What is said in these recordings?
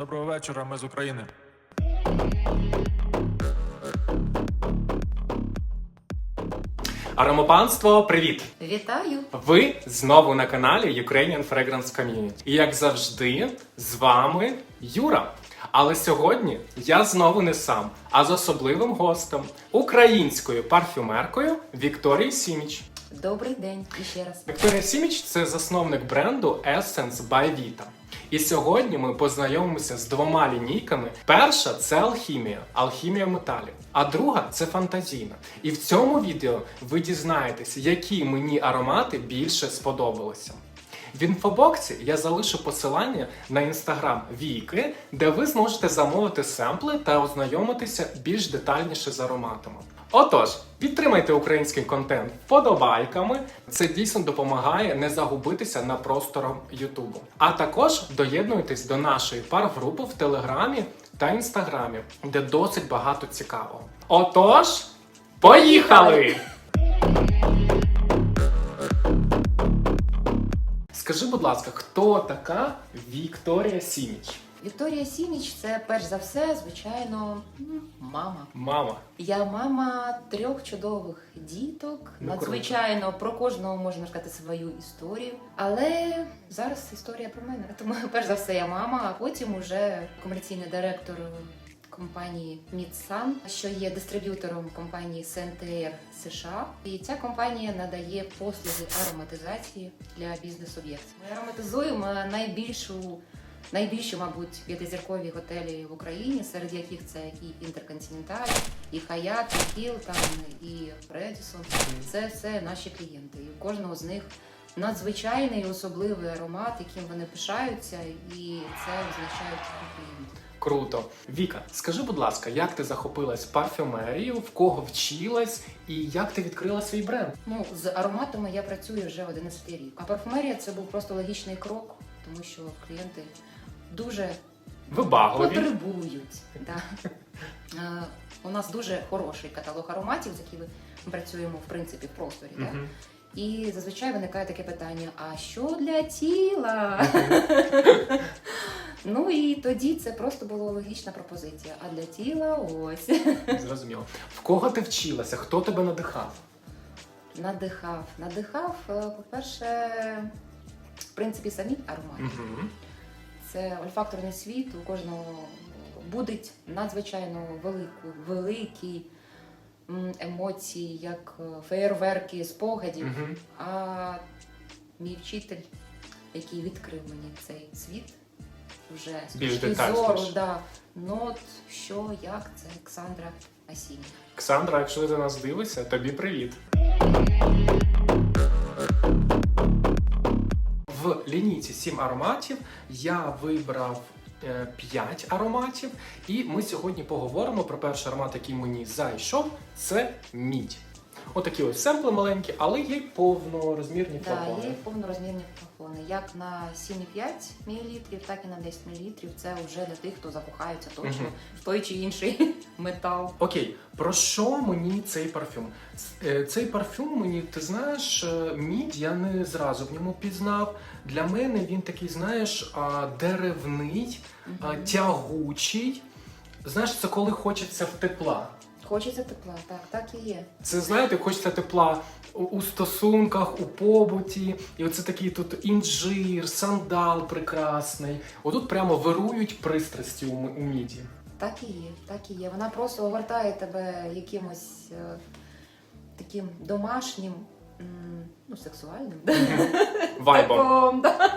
Доброго вечора, ми з України. Аромопанство, привіт! Вітаю! Ви знову на каналі Ukrainian Fragrance Community. І як завжди, з вами Юра. Але сьогодні я знову не сам, а з особливим гостем українською парфюмеркою Вікторією Сіміч. Добрий день іще раз. Вікторія Сіміч це засновник бренду Essence by Vita. І сьогодні ми познайомимося з двома лінійками. Перша це алхімія, алхімія металів. А друга це фантазійна. І в цьому відео ви дізнаєтесь, які мені аромати більше сподобалися. В інфобоксі я залишу посилання на інстаграм Віки, де ви зможете замовити семпли та ознайомитися більш детальніше з ароматами. Отож, підтримайте український контент вподобайками. Це дійсно допомагає не загубитися на просторах Ютубу. А також доєднуйтесь до нашої пар-групи в Телеграмі та Інстаграмі, де досить багато цікавого. Отож, поїхали! Скажи, будь ласка, хто така Вікторія Сіміч? Вікторія Сіміч це перш за все, звичайно, м, мама. Мама. Я мама трьох чудових діток. Ну, Надзвичайно про кожного можна сказати свою історію. Але зараз історія про мене. Тому перш за все я мама, а потім уже комерційний директор компанії Мідсан, що є дистриб'ютором компанії Сентеєр США. І ця компанія надає послуги ароматизації для бізнес-об'єктів. Ми ароматизуємо найбільшу. Найбільші, мабуть, п'ятизіркові готелі в Україні, серед яких це і Інтерконтиненталь, і Хаят, і Хілтон, і Редісон. Це все наші клієнти. І у кожного з них надзвичайний особливий аромат, яким вони пишаються, і це означає клієнти. Круто. Віка, скажи, будь ласка, як ти захопилась парфюмерією, в кого вчилась і як ти відкрила свій бренд? Ну, з ароматами я працюю вже 11 рік. А парфумерія це був просто логічний крок, тому що клієнти дуже Вибагливі. потребують. Да. Е, У нас дуже хороший каталог ароматів, з якими ми працюємо в принципі в просторі. Да? Мгм. І зазвичай виникає таке питання: а що для тіла? ну і тоді це просто була логічна пропозиція. А для тіла ось Зрозуміло. В кого ти вчилася? Хто тебе надихав? надихав. Надихав, е, по-перше, в принципі, самі аромати. Угу. Це ольфакторний світ, у кожного будить надзвичайно велику, великі емоції, як е, феєрверки спогадів. Угу. А мій вчитель, який відкрив мені цей світ, вже з Більш точки зору, да, нот, що, як, це Олександра Асінь. Ксандра, якщо ти нас дивишся, тобі привіт. Лінійці 7 ароматів я вибрав 5 ароматів, і ми сьогодні поговоримо про перший аромат, який мені зайшов. Це мідь. Отакі ось семпли маленькі, але є й повнорозмірні Да, флакони. є повнорозмірні флакони. Як на 7,5 мл, так і на 10 мл. Це вже для тих, хто закохається точно Мгм. в той чи інший метал. Окей, про що мені цей парфюм? Е, Цей парфюм мені, ти знаєш, е, мідь я не зразу в ньому пізнав. Для мене він такий, знаєш, деревний, Мгм. тягучий. Знаєш, це коли хочеться в тепла. Хочеться тепла, так, так і є. Це знаєте, хочеться тепла у, у стосунках, у побуті. І оце такий тут інжир, сандал прекрасний. Отут прямо вирують пристрасті у, у міді. Так і є, так і є. Вона просто огортає тебе якимось е, таким домашнім, м, ну, сексуальним Вайбом. да,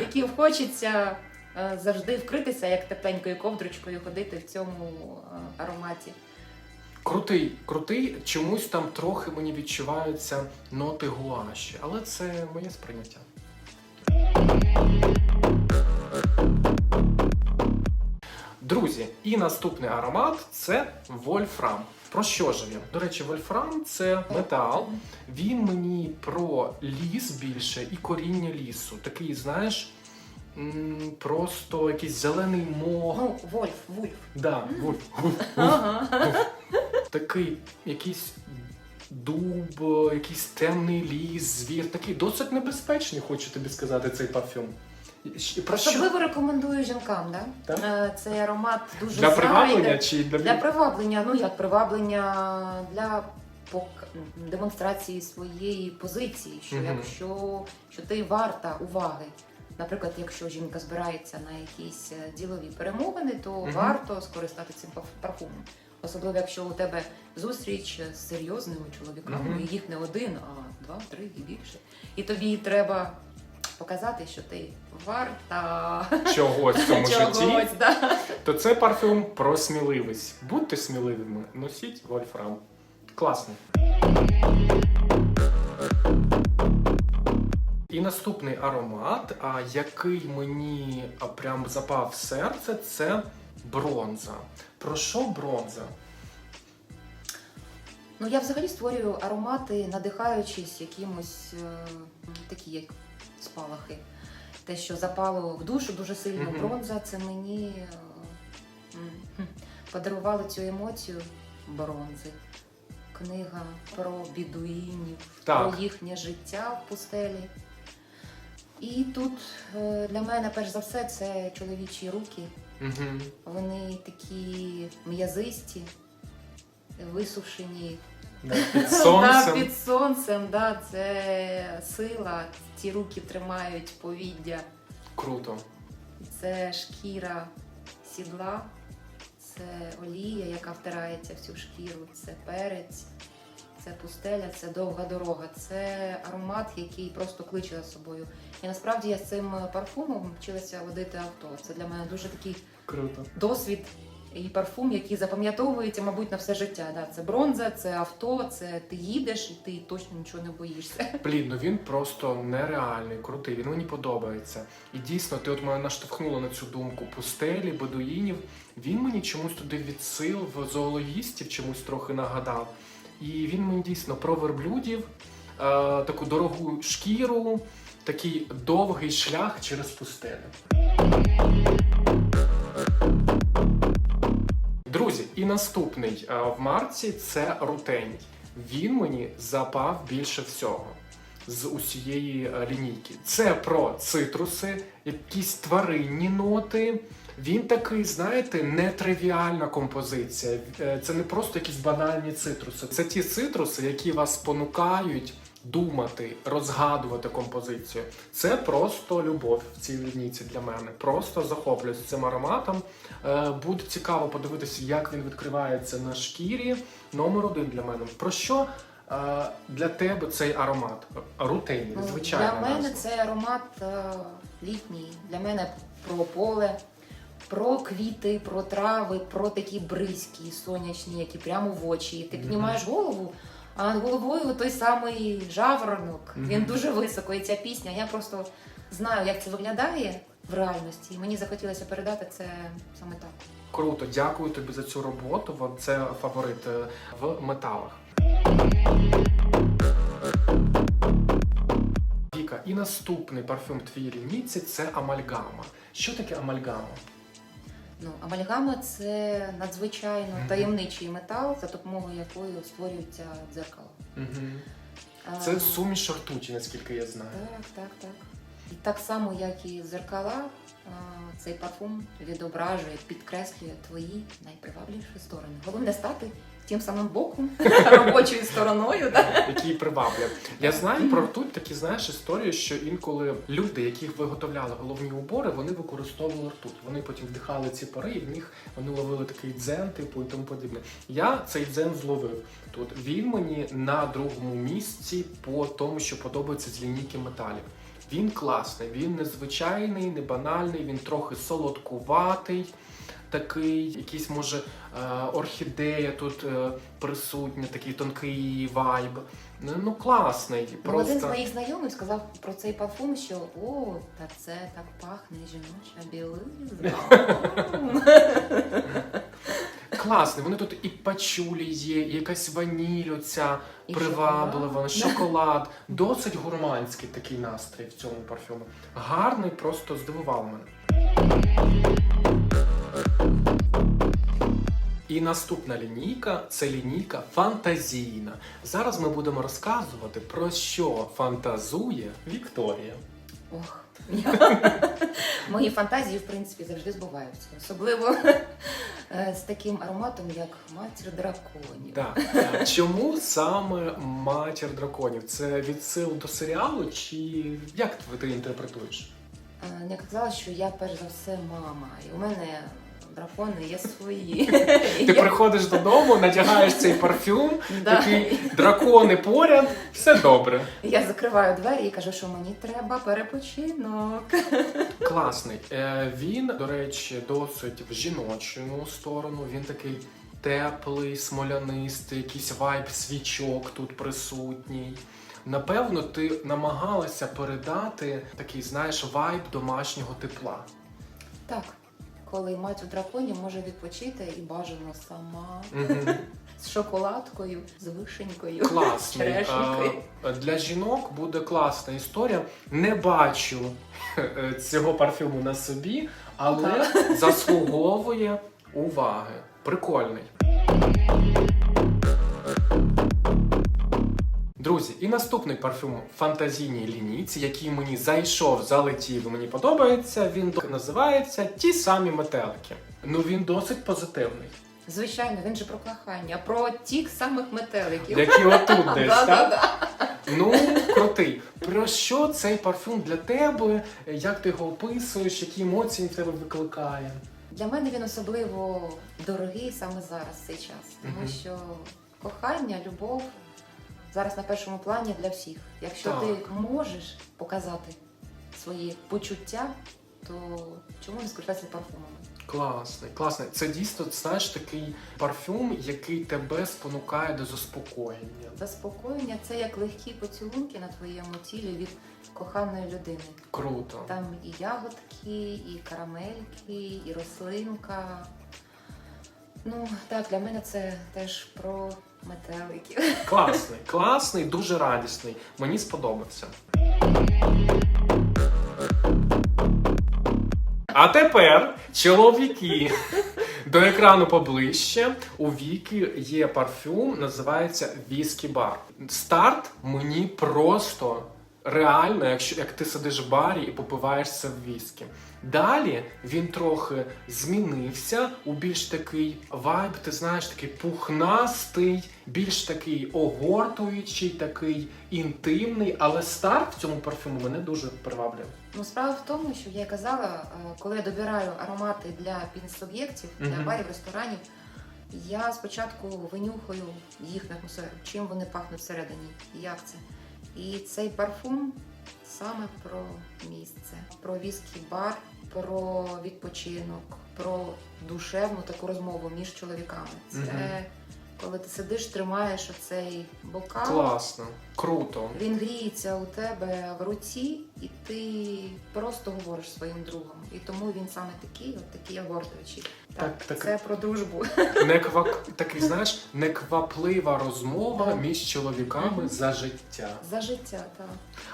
яким хочеться е, завжди вкритися, як тепленькою ковдрочкою, ходити в цьому е, ароматі. Крутий, крутий, чомусь там трохи мені відчуваються ноти гуаші, але це моє сприйняття. Друзі, і наступний аромат це вольфрам. Про що ж він? До речі, вольфрам це метал. Він мені про ліс більше і коріння лісу. Такий, знаєш, просто якийсь зелений мох. Ну, Вольф, Вульф. Да, вольф. Ага. Такий якийсь дуб, якийсь темний ліс, звір, такий досить небезпечний, хочу тобі сказати, цей парфюм. Про? Особливо рекомендую жінкам, да? Так. Е, Цей аромат дуже Для приваблення чи для, Для приваблення, ну як приваблення для пок- демонстрації своєї позиції, що Мгм. якщо що ти варта уваги. Наприклад, якщо жінка збирається на якісь е, ділові перемовини, то Мгм. варто скористати цим парфумом. Особливо, якщо у тебе зустріч з серйозними чоловіками, Мгм. і їх не один, а два, три і більше. І тобі треба показати, що ти варта чогось в цьому житті. Да. то це парфюм про сміливість. Будьте сміливими, носіть вольфрам. Класно. І наступний аромат, який мені прям запав в серце, це бронза. Про що бронза? Ну я взагалі створюю аромати, надихаючись якимось е, такі як спалахи. Те, що запало в душу дуже сильно Мгм. бронза, це мені е, м, хм, подарувало цю емоцію бронзи. Книга про бідуїнів, Так. про їхнє життя в пустелі. І тут е, для мене, перш за все, це чоловічі руки. Угу. Вони такі м'язисті, висушені, Да, під сонцем. Да, під сонцем, да, це сила. Ці руки тримають повіддя. Круто. Це шкіра сідла, це олія, яка втирається в цю шкіру, це перець, це пустеля, це довга дорога. Це аромат, який просто кличе за собою. І насправді я з цим парфумом вчилася водити авто. Це для мене дуже такий Круто. досвід і парфум, який запам'ятовується, мабуть, на все життя. Да, це бронза, це авто, це ти їдеш і ти точно нічого не боїшся. Блін, ну він просто нереальний, крутий. Він мені подобається. І дійсно, ти от мене наштовхнула на цю думку пустелі, бедуїнів. Він мені чомусь туди від сил в зоологістів чомусь трохи нагадав. І він мені дійсно про верблюдів, е, таку дорогу шкіру, такий довгий шлях через пустелю. Друзі, і наступний е, в марці це рутень. Він мені запав більше всього з усієї е, лінійки. Це про цитруси, якісь тваринні ноти. Він такий, знаєте, нетривіальна композиція. Е, Це не просто якісь банальні цитруси. Це ті цитруси, які вас спонукають думати, розгадувати композицію. Це просто любов в цій лінійці для мене. Просто захоплююсь цим ароматом. Е, Буде цікаво подивитися, як він відкривається на шкірі. Номер один для мене. Про що е, для тебе цей аромат? Рутейний, Ну, звичайно. Для мене цей аромат літній. Для мене про поле, про квіти, про трави, про такі бризькі, сонячні, які прямо в очі. Ти Мгм. піднімаєш голову, а над головою той самий жаворонок. Він дуже високо. І ця пісня. Я просто знаю, як це виглядає в реальності. І мені захотілося передати це саме так. Круто, дякую тобі за цю роботу. Це фаворит е, в металах. Віка, і наступний парфюм в твоїй лінійці це амальгама. Що таке амальгама? Ну, амальгама це надзвичайно таємничий метал, за допомогою якої створюються дзеркало. Угу. Це суміш ртуті, наскільки я знаю. Так, так, так. І так само, як і зеркала, цей парфум відображує, підкреслює твої найпривабливіші сторони. Головне стати тим самим боком, робочою стороною. Так? які приваблять. Я знаю про ртуть такі знаєш історії, що інколи люди, яких виготовляли головні убори, вони використовували ртуть. Вони потім вдихали ці пари, і в них вони ловили такий дзен, типу і тому подібне. Я цей дзен зловив тут. Він мені на другому місці по тому, що подобається з лінійки металів. Він класний, він незвичайний, не банальний, він трохи солодкуватий. Такий, якийсь може е, орхідея тут е, присутня, такий тонкий вайб. Ну, ну класний. Ну, один з моїх знайомих сказав про цей парфум, що о, та це так пахне жіноча білизна. класний. Вони тут і пачулі є, і якась ваніль оця І приваблива, шоколад. шоколад. Досить гурманський такий настрій в цьому парфюмі. Гарний, просто здивував мене. І наступна лінійка це лінійка фантазійна. Зараз ми будемо розказувати про що фантазує Вікторія. Ох, Мої фантазії, в принципі, завжди збуваються. Особливо е, з таким ароматом, як матір драконів. Да. Чому саме матір драконів? Це відсил до серіалу, чи як ти- ти інтерпретуєш? Е, Я казала, що я перш за все мама, і у мене дракони є свої. Ти приходиш додому, надягаєш цей парфюм, такий дракони поряд, все добре. Я закриваю двері і кажу, що мені треба перепочинок. Класний. Е, Він, до речі, досить в жіночу сторону. Він такий теплий, смолянистий, якийсь вайб свічок тут присутній. Напевно, ти намагалася передати такий, знаєш, вайб домашнього тепла. Так, коли мать у драконі може відпочити і бажано сама Мгм. з шоколадкою, з вишенькою, Класний. черешенькою. Е, Для жінок буде класна історія. Не бачу е, цього парфюму на собі, але заслуговує уваги. Прикольний. Друзі, і наступний парфюм в фантазійній лінійці, який мені зайшов, залетів і мені подобається. Він називається Ті самі метелики. Ну він досить позитивний. Звичайно, він же про кохання, про тих самих метеликів. Які отут десь, так? Да-да-да. Ну, крутий. Про що цей парфюм для тебе? Як ти його описуєш? Які емоції в тебе викликає? Для мене він особливо дорогий саме зараз, цей час. Тому що кохання, любов зараз на першому плані для всіх. Якщо Так. ти можеш показати свої почуття, то чому не скористатися парфумами? Класний, класний. Це дійсно знаєш такий парфюм, який тебе спонукає до заспокоєння. Заспокоєння це як легкі поцілунки на твоєму тілі від коханої людини. Круто. Там і ягодки, і карамельки, і рослинка. Ну так, для мене це теж про метеликів. Класний, класний, дуже радісний. Мені сподобався. А тепер чоловіки. До екрану поближче. У Віки є парфюм, називається Віскі Бар. Старт мені просто реально, якщо як ти сидиш в барі і попиваєш це в віскі. Далі він трохи змінився у більш такий вайб, ти знаєш, такий пухнастий, більш такий огортуючий, такий інтимний. Але старт в цьому парфюму мене дуже приваблює. Ну, справа в тому, що я казала, е, коли я добираю аромати для пінс-об'єктів, для Мгм. барів, ресторанів, я спочатку винюхаю їхню атмосферу, чим вони пахнуть всередині, як це. І цей парфум саме про місце, про віскі бар, про відпочинок, про душевну таку розмову між чоловіками. Це. Коли ти сидиш, тримаєш оцей бокал. Класно, круто. Він гріється у тебе в руці, і ти просто говориш своїм другом. І тому він саме такий, от такий огортуючий. Так, Так, так. це про дружбу. Неквак... Такий, знаєш, некваплива розмова Так. між чоловіками за життя. За життя, так.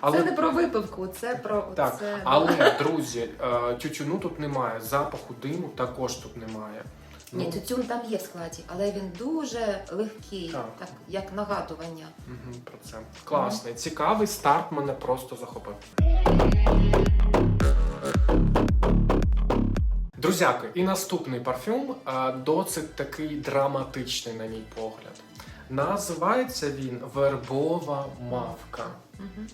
Але Це не про випивку, це про Так, це. але друзі, е, тютюну тут немає, запаху диму також тут немає. Ні, Ну, тютюн там є в складі, але він дуже легкий, Так. так, як нагадування. мгм, про це. Класний, цікавий старт мене просто захопив. Друзяки, і наступний парфюм досить такий драматичний, на мій погляд. Називається він Вербова мавка. Мгм.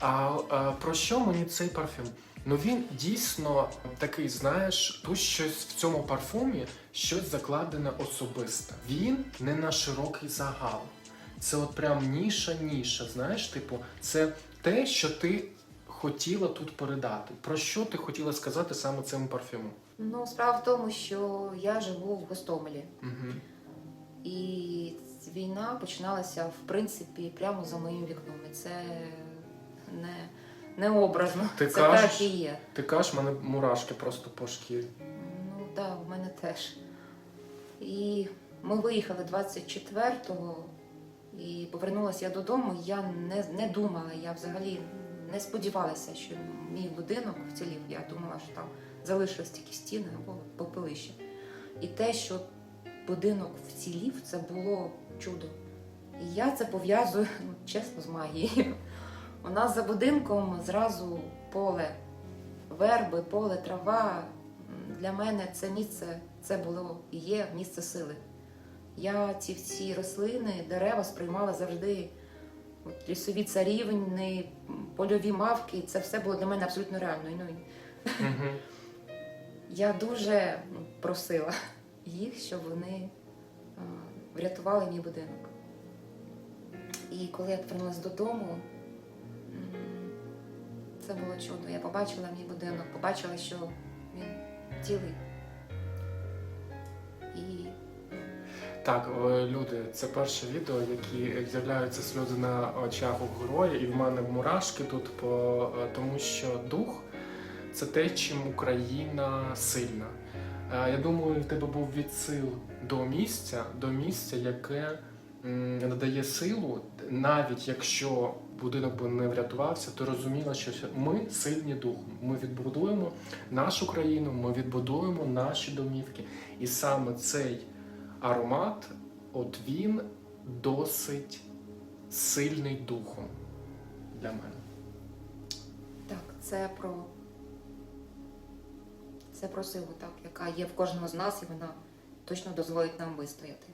А, а про що мені цей парфюм? Ну він дійсно такий, знаєш, тут щось в цьому парфумі, щось закладене особисте. Він не на широкий загал. Це от прям ніша, ніша. Знаєш, типу, це те, що ти хотіла тут передати. Про що ти хотіла сказати саме цим парфюмом? Ну, справа в тому, що я живу в Гостомелі. Угу. І війна починалася в принципі прямо за моїм вікном. І це не, не образно. Ти це кажеш? так і є. Ти кажеш, в мене мурашки просто по шкірі. Ну так, да, в мене теж. І ми виїхали 24-го, і повернулася я додому. Я не, не думала, я взагалі не сподівалася, що мій будинок вцілів. Я думала, що там залишились тільки стіни або попелище. І те, що будинок вцілів, це було чудо. І я це пов'язую, ну, чесно, з магією. У нас за будинком зразу поле верби, поле, трава. Для мене це місце це було і є місце сили. Я ці всі рослини, дерева сприймала завжди. От лісові царівни, польові мавки, це все було для мене абсолютно реально. Ну, Угу. я дуже ну, просила їх, щоб вони врятували мій будинок. І коли я повернулася додому, це було чудо. Я побачила мій будинок, побачила, що він цілий. І Так, люди, це перше відео, які з'являються сльози на очах у героя, і в мене мурашки тут, по, е, тому що дух це те, чим Україна сильна. Е, Я думаю, в тебе був відсил до місця, до місця, яке надає силу, навіть якщо будинок би не врятувався, ти розуміла, що ми сильні духом. Ми відбудуємо нашу країну, ми відбудуємо наші домівки. І саме цей аромат, от він досить сильний духом для мене. так, це про це про силу, так, яка є в кожному з нас, і вона точно дозволить нам вистояти.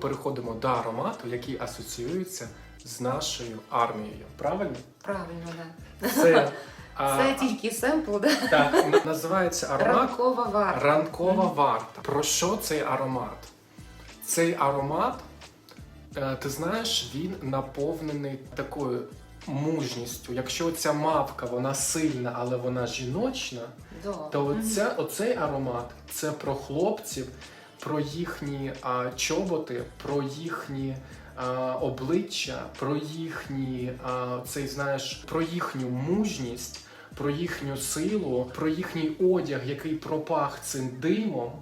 Переходимо до аромату, який асоціюється з нашою армією. Правильно? Правильно, да. Це, а, Це тільки семпл, да? так, називається аромат ранкова варта. Ранкова варта. Про що цей аромат? Цей аромат, е, ти знаєш, він наповнений такою мужністю. Якщо ця мавка вона сильна, але вона жіночна, Да. то оця, оцей аромат це про хлопців, про їхні а, чоботи, про їхні. а, Обличчя, про їхні а, цей знаєш, про їхню мужність, про їхню силу, про їхній одяг, який пропах цим димом.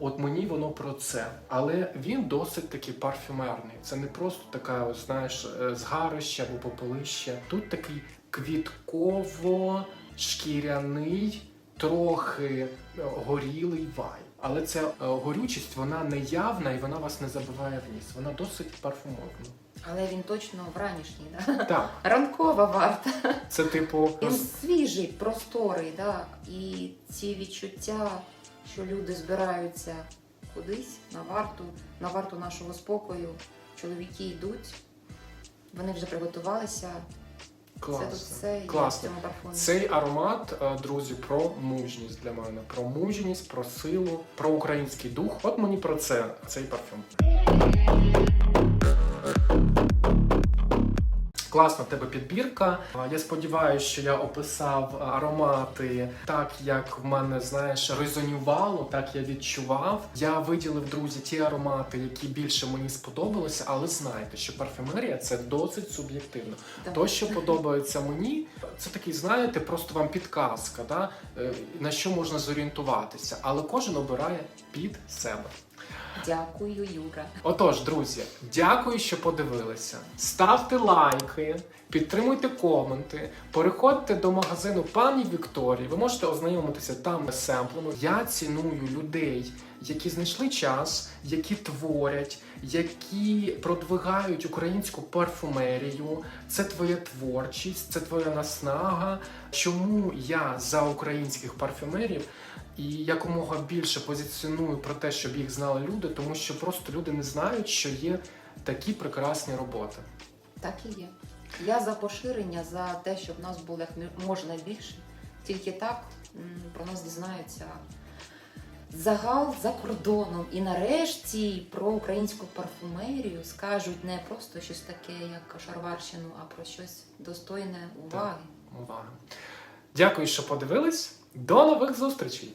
От мені воно про це. Але він досить таки парфюмерний. Це не просто така, ось, знаєш, е, згарище або попелище. Тут такий квітково-шкіряний, трохи е, горілий вай. Але ця е, горючість вона не явна і вона вас не забиває в ніс. Вона досить парфумовна. Але він точно вранішній, да? Так, Ранкова варта. це типу Він свіжий, просторий, да? і ці відчуття, що люди збираються кудись на варту, на варту нашого спокою. Чоловіки йдуть, вони вже приготувалися. Це тут класно. все є в цьому парфумі. Цей аромат, е, друзі, про мужність для мене, про мужність, про силу, про український дух. От мені про це цей парфюм. Класна в тебе підбірка. Я сподіваюся, що я описав аромати так, як в мене знаєш резонювало, так я відчував. Я виділив друзі ті аромати, які більше мені сподобалися, але знайте, що парфюмерія це досить суб'єктивно. Да. То, що подобається мені, це такий, знаєте, просто вам підказка, да? е, на що можна зорієнтуватися, але кожен обирає під себе. Дякую, Юра. Отож, друзі, дякую, що подивилися. Ставте лайки, підтримуйте коменти, переходьте до магазину пані Вікторії. Ви можете ознайомитися там з семплами. Я ціную людей, які знайшли час, які творять, які продвигають українську парфумерію. Це твоя творчість, це твоя наснага. Чому я за українських парфюмерів? І якомога більше позиціоную про те, щоб їх знали люди, тому що просто люди не знають, що є такі прекрасні роботи. Так і є. Я за поширення, за те, щоб нас було як можна більше. Тільки так про нас дізнаються загал за кордоном. І нарешті про українську парфумерію скажуть не просто щось таке, як шарварщину, а про щось достойне уваги. Увага! Дякую, що подивились. До нових зустрічей!